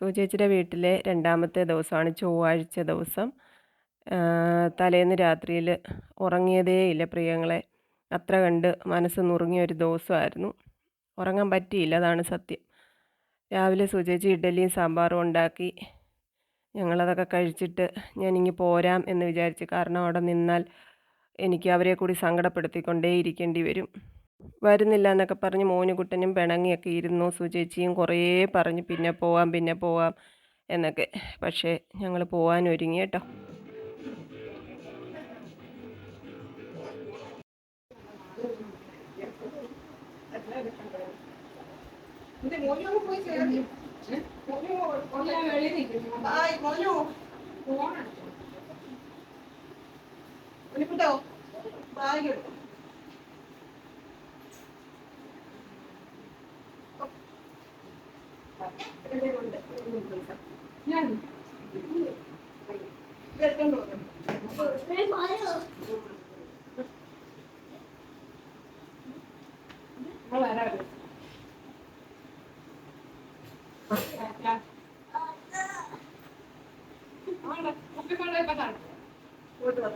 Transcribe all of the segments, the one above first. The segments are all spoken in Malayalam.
സൂചേച്ചിയുടെ വീട്ടിലെ രണ്ടാമത്തെ ദിവസമാണ് ചൊവ്വാഴ്ച ദിവസം. തലേന്ന് രാത്രിയിൽ ഉറങ്ങിയതേയില്ല പ്രിയങ്ങളെ. അത്ര കണ്ട് മനസ്സ് നുറുങ്ങിയ ഒരു ദിവസമായിരുന്നു. ഉറങ്ങാൻ പറ്റിയില്ല അതാണ് സത്യം. രാവിലെ സുചേച്ചി ഇഡ്ഡലിയും സാമ്പാറും ഉണ്ടാക്കി. ഞങ്ങളതൊക്കെ കഴിച്ചിട്ട് ഞാനിങ്ങി പോരാം എന്ന് വിചാരിച്ചു കാരണം അവിടെ നിന്നാൽ എനിക്ക് അവരെ കൂടി സങ്കടപ്പെടുത്തിക്കൊണ്ടേ ഇരിക്കേണ്ടി വരും. വരുന്നില്ല എന്നൊക്കെ പറഞ്ഞ് മോനുകുട്ടനും പിണങ്ങിയൊക്കെ ഇരുന്നു. സുചേച്ചിയും കുറേ പറഞ്ഞ് പിന്നെ പോവാം പിന്നെ പോവാം എന്നൊക്കെ. പക്ഷേ ഞങ്ങൾ പോവാൻ ഒരുങ്ങി കേട്ടോ. ആ പോവാ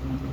何?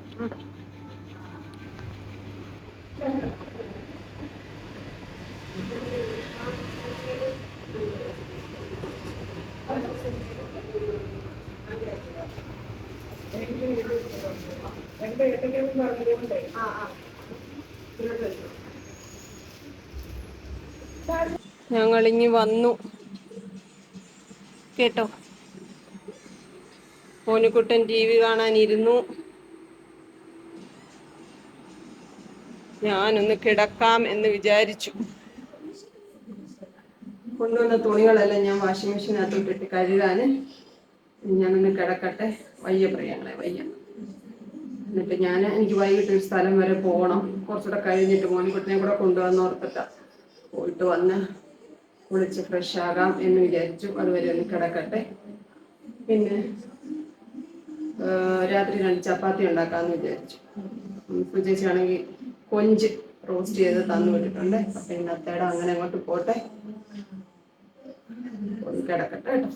ഈ ഇനി ഞങ്ങളിങ്ങി വന്നു. കേട്ടോ? മോനിക്കുട്ടൻ ടി വി കാണാനിരുന്നു. ഞാനൊന്ന് കിടക്കാം എന്ന് വിചാരിച്ചു. കൊണ്ടുവന്ന തുണികളെല്ലാം ഞാൻ വാഷിംഗ് മെഷീനകത്തോട്ടിട്ട് കഴുകാന് ഞാനൊന്ന് കിടക്കട്ടെ. വയ്യ പ്രിയങ്ങളെ വയ്യ. എന്നിട്ട് ഞാൻ എനിക്ക് വൈകിട്ട് ഒരു സ്ഥലം വരെ പോകണം. കുറച്ചുകൂടെ കഴിഞ്ഞിട്ട് മോനിക്കുട്ടിനെ കൂടെ കൊണ്ടുവന്ന് ഓർത്തിട്ട. പോയിട്ട് വന്ന് കുളിച്ച് ഫ്രഷ് ആകാം എന്ന് വിചാരിച്ചു. അതുവരെ ഒന്ന് കിടക്കട്ടെ. പിന്നെ രാത്രി രണ്ട് ചപ്പാത്തി ഉണ്ടാക്കാമെന്ന് വിചാരിച്ചു. ചേച്ചിയാണെങ്കിൽ കൊഞ്ച് റോസ്റ്റ് ചെയ്ത് തന്നു വിട്ടിട്ടുണ്ട്. അപ്പം ഇന്നത്തേടെ അങ്ങനെ അങ്ങോട്ട് പോട്ടെ. ഒന്ന് കിടക്കട്ടെ കേട്ടോ.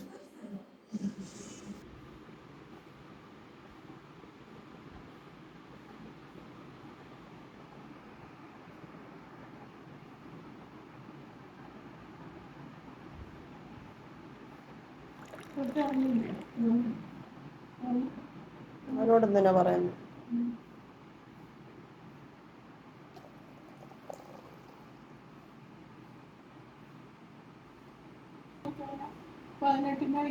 അവരോട് എന്തിനാ പറയുന്നത് പതിനെട്ടിനോ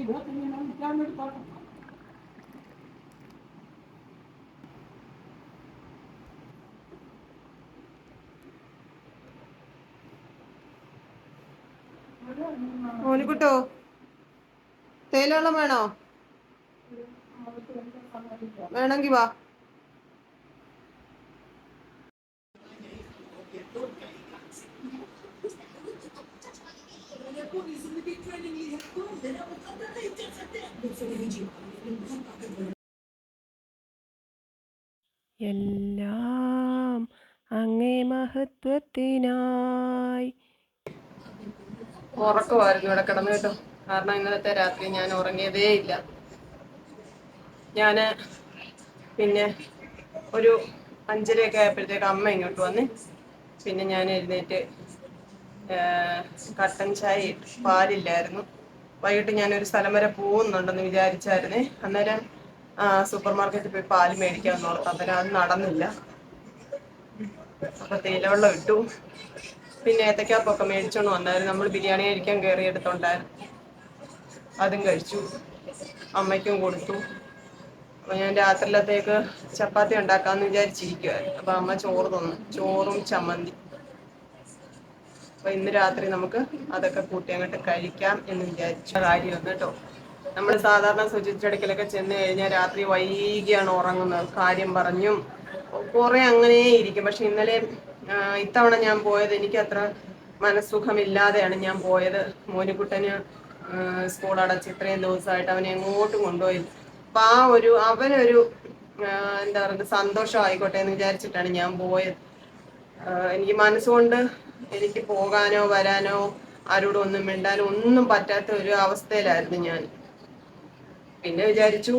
ഇരുപതിനോ എടുത്തോട്ടെ മോനിക്കുട്ടോ? തേയിലവെള്ളം വേണോ? വേണമെങ്കി വാ. എല്ലാം അങ്ങേ മഹത്വത്തിനായി. ഉറക്കമായിരുന്നു ഇവിടെ കിടന്നു കേട്ടോ. കാരണം ഇന്നത്തെ രാത്രി ഞാൻ ഉറങ്ങിയതേ ഇല്ല. ഞാൻ പിന്നെ ഒരു അഞ്ചരയൊക്കെ ആയപ്പോഴത്തേക്ക് അമ്മ ഇങ്ങോട്ട് വന്ന് പിന്നെ ഞാൻ എഴുന്നേറ്റ് കട്ടൻ ചായ ഇട്ടു. പാലില്ലായിരുന്നു. വൈകിട്ട് ഞാനൊരു സ്ഥലം വരെ പോകുന്നുണ്ടെന്ന് വിചാരിച്ചായിരുന്നേ. അന്നേരം സൂപ്പർ മാർക്കറ്റിൽ പോയി പാൽ മേടിക്കാമെന്ന് ഓർത്ത അന്നേരം അത് നടന്നില്ല. അപ്പൊ തേയിലവെള്ളം ഇട്ടു. പിന്നെ ഏത്തക്കാപ്പൊക്കെ മേടിച്ചോണ്ട് വന്നായിരുന്നു. നമ്മൾ ബിരിയാണി കഴിക്കാൻ കയറിയെടുത്തുണ്ടായിരുന്നു അതും കഴിച്ചു. അമ്മയ്ക്കും കൊടുത്തു. അപ്പൊ ഞാൻ രാത്രിയിലത്തേക്ക് ചപ്പാത്തി ഉണ്ടാക്കാന്ന് വിചാരിച്ചിരിക്കുവായിരുന്നു. അപ്പൊ അമ്മ ചോറ് തന്നു. ചോറും ചമ്മന്തി. അപ്പൊ ഇന്ന് രാത്രി നമുക്ക് അതൊക്കെ കൂട്ടി അങ്ങോട്ട് കഴിക്കാം എന്ന് വിചാരിച്ച. കാര്യമാണ് കേട്ടോ. നമ്മൾ സാധാരണ ശുചിച്ചടക്കലൊക്കെ ചെന്ന് കഴിഞ്ഞാൽ രാത്രി വൈകിയാണ് ഉറങ്ങുന്നത്. കാര്യം പറഞ്ഞും കുറേ അങ്ങനെ ഇരിക്കും. പക്ഷെ ഇന്നലെ ഇത്തവണ ഞാൻ പോയത് എനിക്ക് അത്ര മനസ്സുഖമില്ലാതെയാണ് ഞാൻ പോയത്. മോനിക്കുട്ടന് സ്കൂൾ അടച്ച് ഇത്രയും ദിവസമായിട്ട് അവനെ എങ്ങോട്ടും കൊണ്ടുപോയി അപ്പൊ ആ ഒരു അവനൊരു എന്താ പറയുക സന്തോഷം ആയിക്കോട്ടെ എന്ന് വിചാരിച്ചിട്ടാണ് ഞാൻ പോയത്. എനിക്ക് മനസ്സുകൊണ്ട് എനിക്ക് പോകാനോ വരാനോ ആരോടും ഒന്നും മിണ്ടാനോ ഒന്നും പറ്റാത്ത ഒരു അവസ്ഥയിലായിരുന്നു ഞാൻ. പിന്നെ വിചാരിച്ചു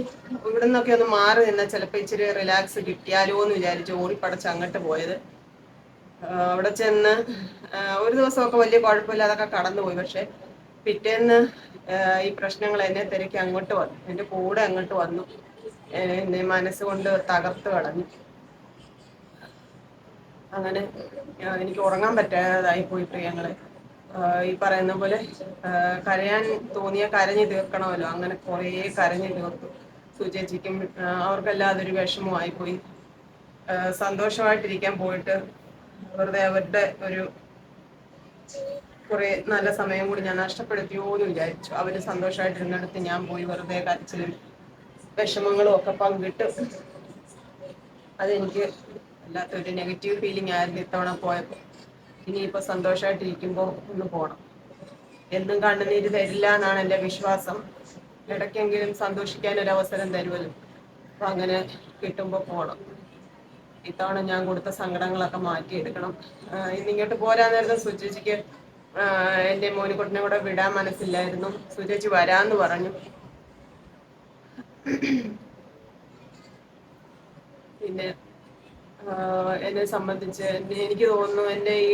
ഇവിടെ നിന്നൊക്കെ ഒന്ന് മാറി നിന്നാൽ ചിലപ്പോൾ ഇച്ചിരി റിലാക്സ് കിട്ടിയാലോ എന്ന് വിചാരിച്ചു ഓടിപ്പടച്ച് അങ്ങോട്ട് പോയത്. അവിടെ ചെന്ന് ഒരു ദിവസമൊക്കെ വലിയ കുഴപ്പമില്ലാതൊക്കെ കടന്നുപോയി. പക്ഷെ പിറ്റേന്ന് ഈ പ്രശ്നങ്ങൾ എന്നെ തിരക്കി അങ്ങോട്ട് വന്നു. എന്റെ കൂടെ അങ്ങോട്ട് വന്നു. എന്നെ മനസ്സുകൊണ്ട് തകർത്ത് കളഞ്ഞു. അങ്ങനെ എനിക്ക് ഉറങ്ങാൻ പറ്റാതായി പോയി പ്രിയങ്ങളെ. ഈ പറയുന്ന പോലെ കരയാൻ തോന്നിയ കരഞ്ഞു തീർക്കണമല്ലോ. അങ്ങനെ കുറേ കരഞ്ഞു തീർത്തു. സുചേച്ചിക്കും അവർക്കെല്ലാം അതൊരു വിഷമമായി പോയി. സന്തോഷമായിട്ടിരിക്കാൻ പോയിട്ട് വെറുതെ അവരുടെ ഒരു കുറെ നല്ല സമയം കൂടി ഞാൻ നഷ്ടപ്പെടുത്തിയോ എന്ന് വിചാരിച്ചു. അവർ സന്തോഷമായിട്ടിരുന്നിടത്ത് ഞാൻ പോയി വെറുതെ കരച്ചിലും വിഷമങ്ങളും ഒക്കെ പങ്കിട്ട്. അതെനിക്ക് വല്ലാത്തൊരു നെഗറ്റീവ് ഫീലിംഗ് ആയിരുന്നു ഇത്തവണ പോയപ്പോൾ ഇനിയിപ്പോൾ സന്തോഷമായിട്ടിരിക്കുമ്പോൾ ഒന്ന് പോണം. എന്നും കണ്ണുനീര് തരില്ല എന്നാണ് എന്റെ വിശ്വാസം. ഇടയ്ക്കെങ്കിലും സന്തോഷിക്കാൻ ഒരു അവസരം തരുമല്ലോ. അപ്പൊ അങ്ങനെ കിട്ടുമ്പോൾ പോണം. ഇത്തവണ ഞാൻ കൊടുത്ത സങ്കടങ്ങളൊക്കെ മാറ്റിയെടുക്കണം. ഇന്നിങ്ങോട്ട് പോരാന്നായിരുന്നു നേരത്തെ സുചേച്ചിക്ക് എന്റെ മോനിക്കുട്ടനെ കൂടെ വിടാൻ മനസ്സില്ലായിരുന്നു. സുചേച്ചി വരാന്ന് പറഞ്ഞു. പിന്നെ എന്നെ സംബന്ധിച്ച് എനിക്ക് തോന്നുന്നു എന്റെ ഈ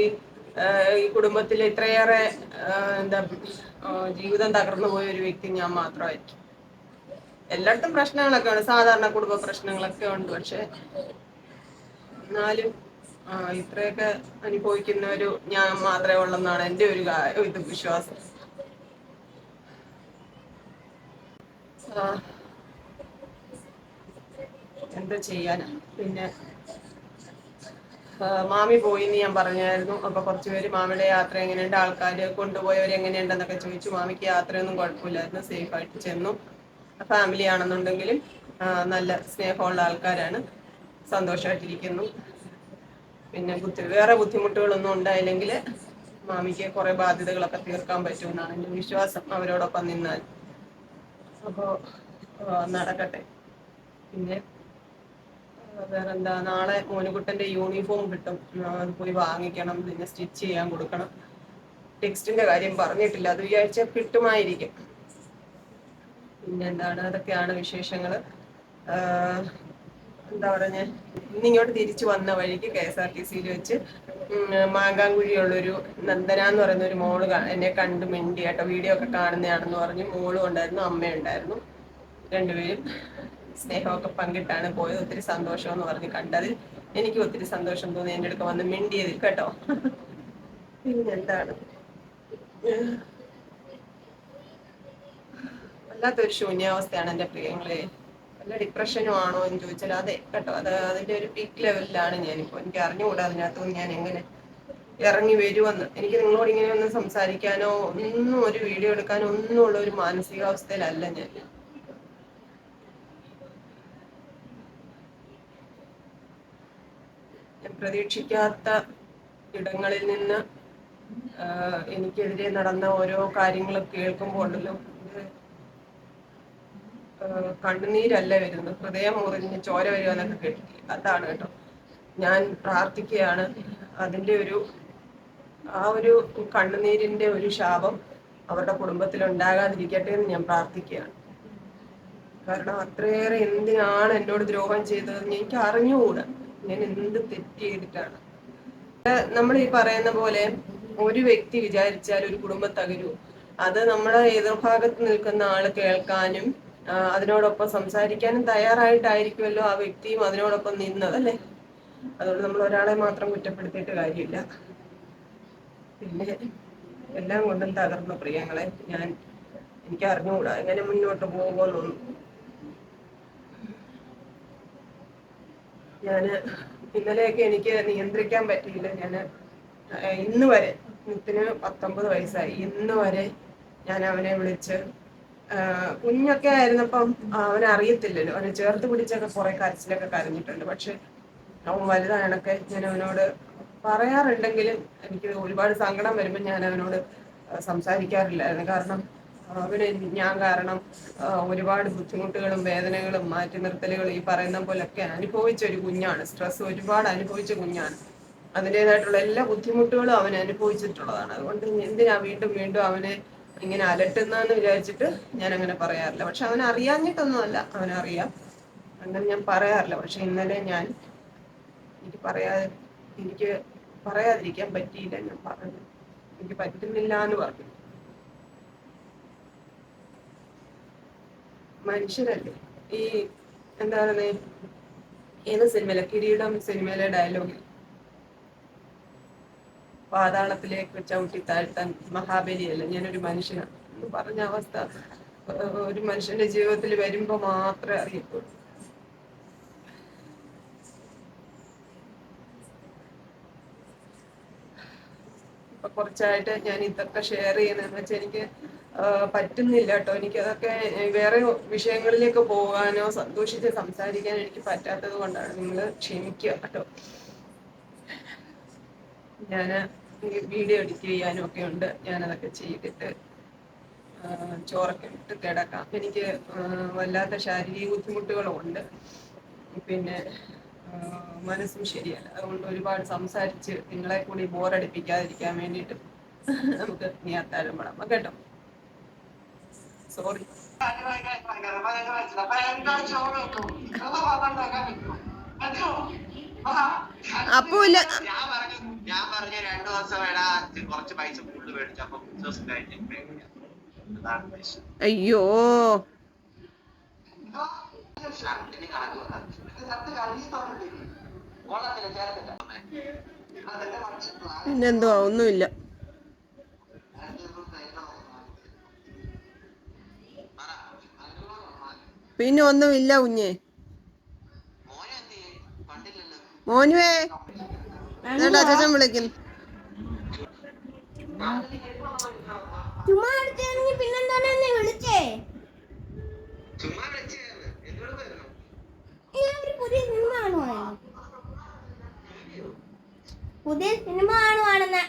ഈ കുടുംബത്തിൽ ഇത്രയേറെ എന്താ ജീവിതം തകർന്നു പോയ ഒരു വ്യക്തി ഞാൻ മാത്രമായിരിക്കും. എല്ലായിടത്തും പ്രശ്നങ്ങളൊക്കെ ഉണ്ട്. സാധാരണ കുടുംബ പ്രശ്നങ്ങളൊക്കെ ഉണ്ട്. പക്ഷെ എന്നാലും ഇത്രയൊക്കെ അനുഭവിക്കുന്ന ഒരു ഞാൻ മാത്രമേ ഉള്ളെന്നാണ് എന്റെ ഒരു ഇത് വിശ്വാസം. എന്താ ചെയ്യാനാ പിന്നെ മാമി പോയി എന്ന് ഞാൻ പറഞ്ഞായിരുന്നു. അപ്പൊ കുറച്ചുപേര് മാമിയുടെ യാത്ര എങ്ങനെയുണ്ട്? ആൾക്കാർ കൊണ്ടുപോയവർ എങ്ങനെയുണ്ടെന്നൊക്കെ ചോദിച്ചു. മാമിക്ക് യാത്രയൊന്നും കുഴപ്പമില്ലായിരുന്നു. സേഫ് ആയിട്ട് ചെന്നു. ഫാമിലി ആണെന്നുണ്ടെങ്കിലും നല്ല സ്നേഹമുള്ള ആൾക്കാരാണ്. സന്തോഷമായിട്ടിരിക്കുന്നു. പിന്നെ വേറെ ബുദ്ധിമുട്ടുകളൊന്നും ഉണ്ടായില്ലെങ്കിൽ മാമിക്ക് കുറെ ബാധ്യതകളൊക്കെ തീർക്കാൻ പറ്റുമെന്നാണ് എന്റെ വിശ്വാസം അവരോടൊപ്പം നിന്നാൽ. അപ്പോൾ നടക്കട്ടെ. പിന്നെ വേറെന്താ? നാളെ മോനുകുട്ടന്റെ യൂണിഫോം കിട്ടും. അത് പോയി വാങ്ങിക്കണം പിന്നെ സ്റ്റിച്ച് ചെയ്യാൻ കൊടുക്കണം. ടെക്സ്റ്റിന്റെ കാര്യം പറഞ്ഞിട്ടില്ല. അത് വിചാരിച്ച കിട്ടുമായിരിക്കും. പിന്നെന്താണ്? അതൊക്കെയാണ് വിശേഷങ്ങൾ എന്താ പറഞ്ഞ ഇന്നിങ്ങോട്ട് തിരിച്ചു വന്ന വഴിക്ക് കെ എസ് ആർ ടി സിയിൽ വെച്ച് മാങ്കാങ്കുഴിയുള്ളൊരു നന്ദന എന്ന് പറയുന്ന ഒരു മോൾ എന്നെ കണ്ട് മിണ്ടി കേട്ടോ. വീഡിയോ ഒക്കെ കാണുന്നതാണെന്ന് പറഞ്ഞു മോളും ഉണ്ടായിരുന്നു അമ്മയുണ്ടായിരുന്നു രണ്ടുപേരും സ്നേഹമൊക്കെ പങ്കിട്ടാണ് പോയത്. ഒത്തിരി സന്തോഷം എന്ന് പറഞ്ഞ് കണ്ടതിൽ എനിക്ക് ഒത്തിരി സന്തോഷം തോന്നി. എന്റെ അടുക്ക വന്ന് മിണ്ടിയതിൽ കേട്ടോ. പിന്നെന്താണ്? വല്ലാത്തൊരു ശൂന്യാവസ്ഥയാണ് എന്റെ പ്രിയങ്ങളെ. വല്ല ഡിപ്രഷനും ആണോ എന്ന് ചോദിച്ചാൽ അതെ കേട്ടോ. അത് അതിന്റെ ഒരു പീക്ക് ലെവലിലാണ് ഞാനിപ്പോൾ. എനിക്ക് അറിഞ്ഞുകൂടാ അതിനകത്തുനിന്ന് ഞാൻ എങ്ങനെ ഇറങ്ങി വരുമെന്ന്. എനിക്ക് നിങ്ങളോട് ഇങ്ങനെ ഒന്ന് സംസാരിക്കാനോ ഒന്നും ഒരു വീഡിയോ എടുക്കാനോ ഒന്നും ഉള്ള ഒരു മാനസികാവസ്ഥയിലല്ല ഞാൻ. ഞാൻ പ്രതീക്ഷിക്കാത്ത ഇടങ്ങളിൽ നിന്ന് എനിക്കെതിരെ നടന്ന ഓരോ കാര്യങ്ങളും കേൾക്കുമ്പോൾ ഉണ്ടല്ലോ കണ്ണുനീരല്ല വരുന്നത്. ഹൃദയം മുറിഞ്ഞ് ചോര വരിക എന്നൊക്കെ കേട്ടിട്ടില്ല? അതാണ് കേട്ടോ. ഞാൻ പ്രാർത്ഥിക്കുകയാണ്. അതിന്റെ ഒരു ആ ഒരു കണ്ണുനീരിന്റെ ഒരു ശാപം അവരുടെ കുടുംബത്തിൽ ഉണ്ടാകാതിരിക്കട്ടെ എന്ന് ഞാൻ പ്രാർത്ഥിക്കുകയാണ്. കാരണം അത്രയേറെ എന്തിനാണ് എന്നോട് ദ്രോഹം ചെയ്തതെന്ന് എനിക്ക് അറിഞ്ഞുകൂടാ. ഞാൻ എന്ത് തെറ്റ് ചെയ്തിട്ടാണ്. നമ്മൾ ഈ പറയുന്ന പോലെ ഒരു വ്യക്തി വിചാരിച്ചാൽ ഒരു കുടുംബ തകരൂ. അത് നമ്മുടെ എതിർഭാഗത്ത് നിൽക്കുന്ന ആൾ കേൾക്കാനും അതിനോടൊപ്പം സംസാരിക്കാനും തയ്യാറായിട്ടായിരിക്കുമല്ലോ ആ വ്യക്തിയും അതിനോടൊപ്പം നിന്നത് അല്ലേ? അതുകൊണ്ട് നമ്മൾ ഒരാളെ മാത്രം കുറ്റപ്പെടുത്തിയിട്ട് കാര്യമില്ല. പിന്നെ എല്ലാം കൊണ്ടും തകർന്നു പ്രിയങ്ങളെ. ഞാൻ എനിക്ക് അറിഞ്ഞുകൂടാ. എങ്ങനെ മുന്നോട്ട് പോകുമെന്നൊന്നും. ഞാൻ ഇന്നലെയൊക്കെ എനിക്ക് നിയന്ത്രിക്കാൻ പറ്റിയില്ല. ഞാൻ ഇന്ന് വരെ നിത്തിന് പത്തൊമ്പത് വയസ്സായി. ഇന്ന് വരെ ഞാൻ അവനെ വിളിച്ച് കുഞ്ഞൊക്കെ ആയിരുന്നപ്പം അവനെ അറിയത്തില്ലല്ലോ അവനെ ചേർത്ത് പിടിച്ചൊക്കെ കുറെ കരച്ചിലൊക്കെ കരഞ്ഞിട്ടുണ്ട്. പക്ഷെ അവൻ വലുതാണൊക്കെ ഞാൻ അവനോട് പറയാറുണ്ടെങ്കിലും എനിക്ക് ഒരുപാട് സങ്കടം വരുമ്പോൾ ഞാൻ അവനോട് സംസാരിക്കാറില്ലായിരുന്നു. കാരണം അവന് ഞാൻ കാരണം ഒരുപാട് ബുദ്ധിമുട്ടുകളും വേദനകളും മാറ്റി നിർത്തലുകളും ഈ പറയുന്ന പോലൊക്കെ അനുഭവിച്ച ഒരു കുഞ്ഞാണ്. സ്ട്രെസ് ഒരുപാട് അനുഭവിച്ച കുഞ്ഞാണ്. അതിന്റെതായിട്ടുള്ള എല്ലാ ബുദ്ധിമുട്ടുകളും അവൻ അനുഭവിച്ചിട്ടുള്ളതാണ്. അതുകൊണ്ട് എന്തിനാ വീണ്ടും വീണ്ടും അവനെ ഇങ്ങനെ അലട്ടുന്നതെന്ന് വിചാരിച്ചിട്ട് ഞാൻ അങ്ങനെ പറയാറില്ല. പക്ഷെ അവൻ അറിയാഞ്ഞിട്ടൊന്നുമല്ല അവനറിയാം. അങ്ങനെ ഞാൻ പറയാറില്ല. പക്ഷെ ഇന്നലെ ഞാൻ എനിക്ക് പറയാതെ എനിക്ക് പറയാതിരിക്കാൻ പറ്റിയില്ല ഞാൻ പറഞ്ഞു. എനിക്ക് പറ്റുന്നില്ല എന്ന് പറഞ്ഞു. മനുഷ്യരല്ലേ? ഈ എന്താ പറയുന്നത്? ഏത് സിനിമയിലെ? കിരീടം സിനിമയിലെ ഡയലോഗിൽ പാതാളത്തിലേക്ക് ചവിട്ടി താഴ്ത്താൻ മഹാബലിയല്ല. ഞാനൊരു മനുഷ്യനാണ് എന്ന് പറഞ്ഞ അവസ്ഥ ഒരു മനുഷ്യന്റെ ജീവിതത്തിൽ വരുമ്പോ മാത്രമേ അറിയത്തുള്ളൂ. ഇപ്പൊ കുറച്ചായിട്ട് ഞാൻ ഇതൊക്കെ ഷെയർ ചെയ്യുന്നതെന്ന് വെച്ചാൽ എനിക്ക് പറ്റുന്നില്ല കേട്ടോ. എനിക്ക് അതൊക്കെ വേറെ വിഷയങ്ങളിലേക്ക് പോകാനോ സന്തോഷിച്ച് സംസാരിക്കാനോ എനിക്ക് പറ്റാത്തത് കൊണ്ടാണ് നിങ്ങൾ ക്ഷമിക്കുക കേട്ടോ. ഞാൻ വീഡിയോ എഡിറ്റ് ചെയ്യാനും ഒക്കെ ഉണ്ട്. ഞാനതൊക്കെ ചെയ്തിട്ട് ചോറൊക്കെ ഇട്ട് കിടക്കാം. എനിക്ക് വല്ലാത്ത ശാരീരിക ബുദ്ധിമുട്ടുകളും ഉണ്ട്. പിന്നെ മനസ്സും ശരിയല്ല. അതുകൊണ്ട് ഒരുപാട് സംസാരിച്ച് നിങ്ങളെ കൂടി ബോറടിപ്പിക്കാതിരിക്കാൻ വേണ്ടിയിട്ട് നമുക്ക് നീ അത്താഴം വേണം കേട്ടോ? സോറി അപ്പൂല്ല ഞാൻ പറഞ്ഞു ഞാൻ പറഞ്ഞു രണ്ടു ദിവസം വേടാ കുറച്ച് പൈസ കൂടുതൽ മേടിച്ചു അപ്പൊ ദിവസം കഴിഞ്ഞ് അയ്യോ. ഷർട്ടിന് കണക്ക് പറ. കൊള്ളത്തില്ല ചേർത്തില്ല അതെന്റെ മനസ്സിൽ പിന്നെന്തുവാ? ഒന്നുമില്ല. പിന്നെ ഒന്നുമില്ല കുഞ്ഞെ. മോനുവേ എന്നിട്ട് അച്ഛൻ വിളിക്കുന്നു. പുതിയ സിനിമ പിന്നെന്താണ്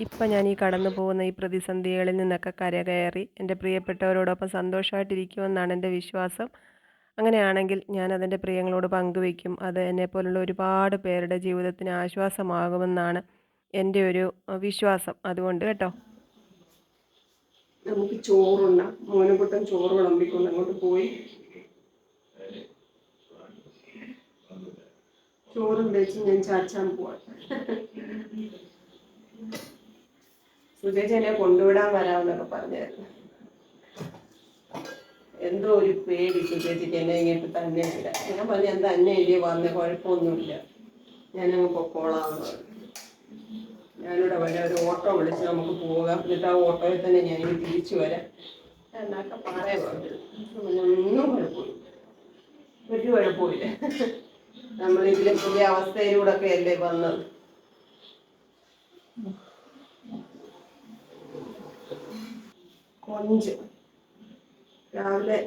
ഇപ്പം ഞാൻ ഈ കടന്നു പോകുന്ന ഈ പ്രതിസന്ധികളിൽ നിന്നൊക്കെ കരകയറി എന്റെ പ്രിയപ്പെട്ടവരോടൊപ്പം സന്തോഷമായിട്ടിരിക്കുമെന്നാണ് എന്റെ വിശ്വാസം. അങ്ങനെയാണെങ്കിൽ ഞാൻ അതെന്റെ പ്രിയങ്ങളോട് പങ്കുവയ്ക്കും. അത് എന്നെപ്പോലുള്ള ഒരുപാട് പേരുടെ ജീവിതത്തിന് ആശ്വാസമാകുമെന്നാണ് എന്റെ ഒരു വിശ്വാസം. അതുകൊണ്ട് കേട്ടോ. നമുക്ക് ചോറുണ്ട മോനക്കുട്ടൻ ചോറ് വിളമ്പിക്കൊണ്ട് അങ്ങോട്ട് പോയി. ചോറും കഴിച്ച് ഞാൻ ചാച്ചാൻ പോവാ. സുജേജ് എന്നെ കൊണ്ടുവിടാൻ വരാമെന്നൊക്കെ പറഞ്ഞായിരുന്നു. എന്തോ ഒരു പേടി സുജേച്ചിക്ക് എന്നെ ഇങ്ങോട്ട് തന്നെ ഇല്ല ഞാൻ പറഞ്ഞു എന്താ അന്നെ ഇല്ലേ വന്ന്? കുഴപ്പമൊന്നുമില്ല. ഞാനങ്ങ് പറഞ്ഞു ഞാനിവിടെ വരാം. ഒരു ഓട്ടോ വിളിച്ച് നമുക്ക് പോകാം. എന്നിട്ട് ആ ഓട്ടോയിൽ തന്നെ ഞാൻ തിരിച്ചു വരാം. എന്നൊക്കെ പറയാൻ ഒന്നും കുഴപ്പമില്ല. ഒരു കുഴപ്പമില്ല. നമ്മളിതിലെ പുതിയ അവസ്ഥയിലൂടെ ഒക്കെ അല്ലേ വന്നത്. കൊഞ്ച്. രാവിലെ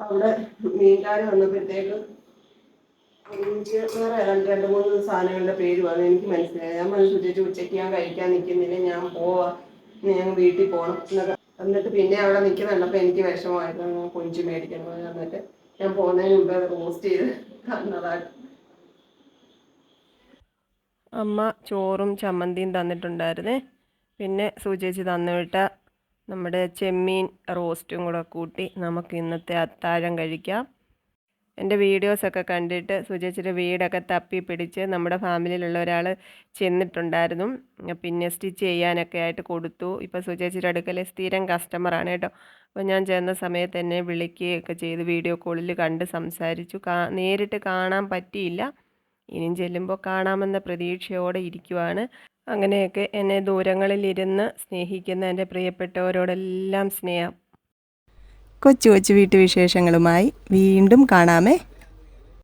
അവിടെ മീൻകാർ വന്നപ്പോഴത്തേക്ക് കൊഞ്ച് വേറെ രണ്ട് രണ്ട് മൂന്ന് സാധനങ്ങളുടെ പേര് പറഞ്ഞു. എനിക്ക് മനസ്സിലായി. ഞാൻ മനസ്സിൽ ചേച്ചി ഉച്ചയ്ക്ക് ഞാൻ കഴിക്കാൻ നിൽക്കുന്നില്ല. ഞാൻ പോവാ. ഞാൻ വീട്ടിൽ പോകണം എന്നൊക്കെ എന്നിട്ട് പിന്നെ അവിടെ നിൽക്കുന്നുണ്ടപ്പോൾ എനിക്ക് വിഷമമായിരുന്നു. കൊഞ്ച് മേടിക്കണം. എന്ന് എന്നിട്ട് ഞാൻ പോകുന്നതിന് മുമ്പ് അത് റോസ്റ്റ് ചെയ്ത് തന്നതാണ്. അമ്മ ചോറും ചമ്മന്തിയും തന്നിട്ടുണ്ടായിരുന്നേ. പിന്നെ സൂചേച്ചി തന്നുവിട്ട നമ്മുടെ ചെമ്മീൻ റോസ്റ്റും കൂടെ കൂട്ടി നമുക്ക് ഇന്നത്തെ അത്താഴം കഴിക്കാം. എന്റെ വീഡിയോസൊക്കെ കണ്ടിട്ട് സുചേച്ചിയുടെ വീടൊക്കെ തപ്പി പിടിച്ച് നമ്മുടെ ഫാമിലിയിലുള്ള ഒരാൾ ചെന്നിട്ടുണ്ടായിരുന്നു. പിന്നെ സ്റ്റിച്ച് ചെയ്യാനൊക്കെ ആയിട്ട് കൊടുത്തു. ഇപ്പോൾ സുചേച്ചിയുടെ അടുക്കൽ സ്ഥിരം കസ്റ്റമറാണ് കേട്ടോ. അപ്പോൾ ഞാൻ ചെന്ന സമയത്ത് തന്നെ വിളിക്കുകയൊക്കെ ചെയ്ത് വീഡിയോ കോളിൽ കണ്ട് സംസാരിച്ചു. നേരിട്ട് കാണാൻ പറ്റിയില്ല. ഇനിയും ചെല്ലുമ്പോൾ കാണാമെന്ന പ്രതീക്ഷയോടെ ഇരിക്കുവാണ്. അങ്ങനെയൊക്കെ എന്നെ ദൂരങ്ങളിലിരുന്ന് സ്നേഹിക്കുന്ന എന്റെ പ്രിയപ്പെട്ടവരോടെല്ലാം സ്നേഹം. കൊച്ചു കൊച്ചു വീട്ടുവിശേഷങ്ങളുമായി വീണ്ടും കാണാമേ.